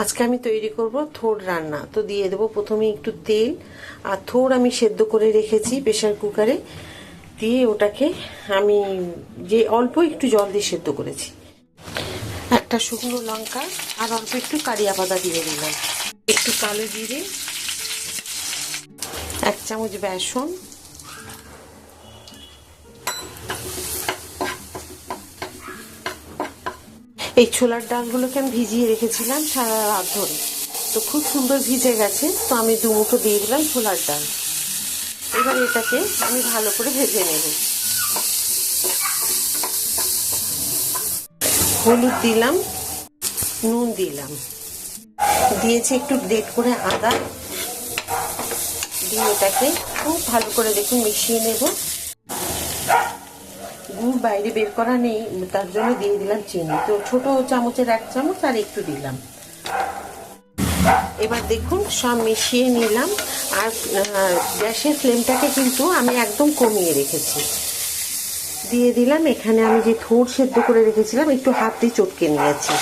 আজকে আমি তৈরি করব থোড় রান্না। তো দিয়ে দেবো প্রথমে একটু তেল আর থোড় আমি সেদ্ধ করে রেখেছি প্রেশার কুকারে। দিয়ে ওটাকে আমি যে অল্প একটু জল দিয়ে সেদ্ধ করেছি। একটা শুকনো লঙ্কা আর অল্প একটু কারিয়া পাতা দিয়ে দিলাম। একটু কালো জিরে, এক চামচ বেসন এই ছোলার ডালগুলোকে আমি ভিজিয়ে রেখেছিলাম সারা রাত ধরে। তো খুব সুন্দর ভিজে গেছে, তো আমি দু মুঠো দিয়ে দিলাম ছোলার ডাল। এবার এটাকে আমি ভালো করে ভেজে নেব। হলুদ দিলাম, নুন দিলাম। দিয়েছি একটু গ্রেট করে আদা। দিয়ে এটাকে খুব ভালো করে দেখুন মিশিয়ে নেব। গুড় বাইরে বের করা নেই, তার জন্য দিয়ে দিলাম চিনি। তো ছোট চামচের এক চামচ আর একটু দিলাম। এবার দেখুন, সব মিশিয়ে নিলাম। আর গ্যাসের ফ্লেমটাকে কিন্তু আমি একদম কমিয়ে রেখেছি। দিয়ে দিলাম, এখানে আমি যে থোড় সেদ্ধ করে রেখেছিলাম, একটু হাত দিয়ে চটকে নিয়েছি।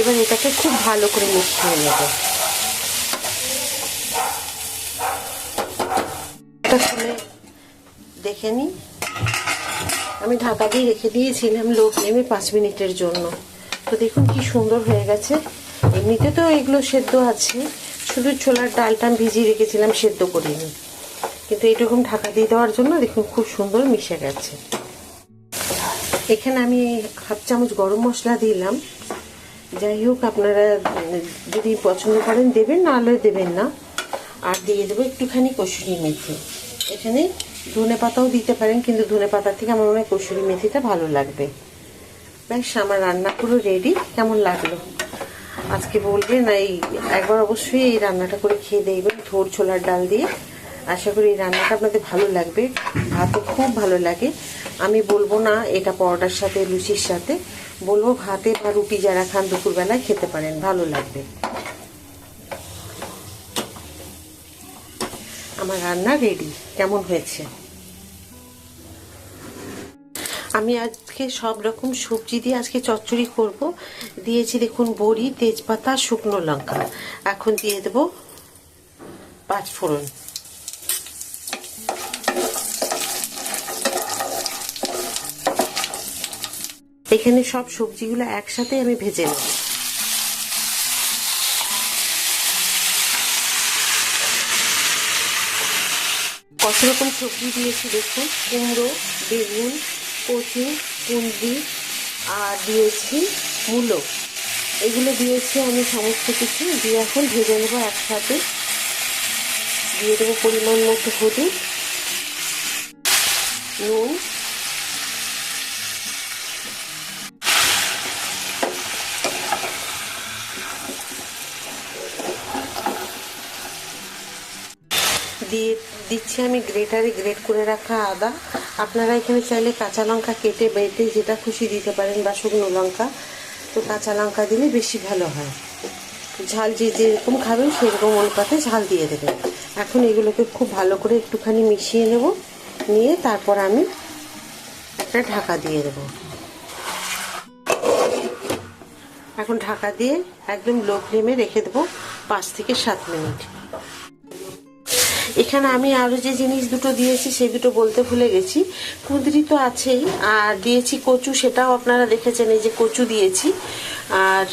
এবার এটাকে খুব ভালো করে মিশিয়ে নেব। খুলে দেখে নিই আমি ঢাকা দিয়ে রেখে দিয়েছিলাম লো ফ্লেমে পাঁচ মিনিটের জন্য। তো দেখুন কি সুন্দর হয়ে গেছে। এমনিতে তো এগুলো সেদ্ধ আছে, শুধু ছোলার ডালটা ভিজিয়ে রেখেছিলাম সেদ্ধ করিনি। কিন্তু এইরকম ঢাকা দিয়ে দেওয়ার জন্য দেখুন খুব সুন্দর মিশে গেছে। এখানে আমি হাফ চামচ গরম মশলা দিলাম। যাই হোক, আপনারা যদি পছন্দ করেন দেবেন নাহলে দেবেন না। আর দিয়ে দেবো একটুখানি কসুরি মেথি। এখানে ধনে পাতাও দিতে পারেন, কিন্তু ধনে পাতার থেকে আমার মনে হয় কসুরি মেথিটা ভালো লাগবে। ব্যাস, আমার রান্না পুরো রেডি কেমন লাগল? আজকে বলবেন, এই একবার অবশ্যই এই রান্নাটা করে খেয়ে দেখবেন থোর ছোলার ডাল দিয়ে। আশা করি এই রান্নাটা আপনাদের ভালো লাগবে, ভাতও খুব ভালো লাগে। আমি বলব না, এটা পরোটার সাথে, লুচির সাথে। বলব ভাতে বা রুটি যারা খান, দুপুরবেলায় খেতে পারেন, ভালো লাগবে। আমার রান্না রেডি কেমন হয়েছে? আমি আজকে সব রকম সবজি দিয়ে আজকে চচ্চড়ি করব। দিয়েছি দেখুন বড়ি, তেজপাতা, শুকনো লঙ্কা। এখন দিয়ে দেব পাঁচ ফোড়ন। এখানে সব সবজিগুলো একসাথে আমি ভেজে নেব। কত রকম সবজি দিয়েছি দেখুন? কুমড়ো, বেগুন, কচু কুন্দি আর দিয়েছি মূলো। এগুলো দিয়েছি আমি সমস্ত কিছু। দিয়ে এখন ভেজে নেব একসাথে। দিয়ে দেবো পরিমাণ মতো হলুদ, নুন দিয়ে দিচ্ছি আমি গ্রেটারে, গ্রেট করে রাখা আদা। আপনারা এখানে চাইলে কাঁচা লঙ্কা কেটে বেটে যেটা খুশি দিতে পারেন বা শুকনো লঙ্কা। তো কাঁচা লঙ্কা দিলে বেশি ভালো হয়। ঝাল যে যেরকম খাবেন সেরকম অনুপাতে ঝাল দিয়ে দেবেন। এখন এগুলোকে খুব ভালো করে একটুখানি মিশিয়ে নেব। নিয়ে তারপর আমি একটা ঢাকা দিয়ে দেব। এখন ঢাকা দিয়ে একদম লো ফ্লেমে রেখে দেবো পাঁচ থেকে সাত মিনিট। এখানে আমি আরও যে জিনিস দুটো দিয়েছি সে দুটো বলতে ভুলে গেছি। কুঁদরি তো আছেই, আর দিয়েছি কচু, সেটাও আপনারা দেখেছেন, এই যে কচু দিয়েছি। আর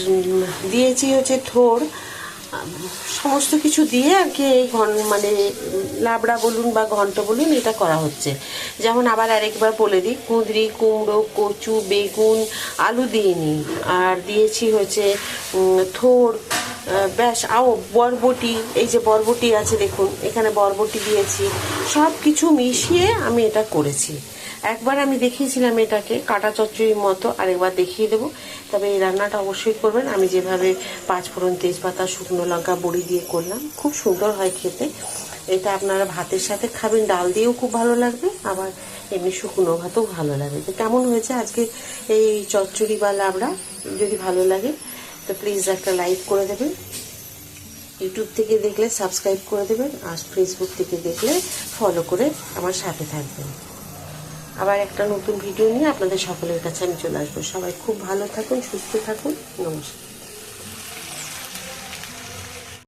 দিয়েছি হচ্ছে থোর সমস্ত কিছু দিয়ে আর কি এই ঘন মানে লাবড়া বলুন বা ঘন্ট বলুন এটা করা হচ্ছে। যেমন আবার আরেকবার বলে দিই, কুঁদরি, কুমড়ো, কচু, বেগুন, আলু দিইনি। আর দিয়েছি হচ্ছে থোর ব্যাস, আও, বরবটি, এই যে বরবটি আছে দেখুন, এখানে বরবটি দিয়েছি। সব কিছু মিশিয়ে আমি এটা করেছি। একবার আমি দেখিয়েছিলাম এটাকে, কাটা চচ্চড়ির মতো আরেকবার দেখিয়ে দেবো। তবে এই রান্নাটা অবশ্যই করবেন। আমি যেভাবে পাঁচফোড়ন তেজপাতা, শুকনো লঙ্কা, বড়ি দিয়ে করলাম, খুব সুন্দর হয় খেতে। এটা আপনারা ভাতের সাথে খাবেন, ডাল দিয়েও খুব ভালো লাগবে, আবার এমনি শুকনো ভাতও ভালো লাগবে। তো কেমন হয়েছে আজকে এই চচ্চড়ি বা লাবড়া? যদি ভালো লাগে, তো প্লিজ একটা লাইক করে দেবেন। ইউটিউব থেকে দেখলে সাবস্ক্রাইব করে দেবেন, আর ফেসবুক থেকে দেখলে ফলো করে আমার সাথে থাকবেন। আবার একটা নতুন ভিডিও নিয়ে আপনাদের সকলের কাছে আমি চলে আসব। সবাই খুব ভালো থাকুন, সুস্থ থাকুন। নমস্কার।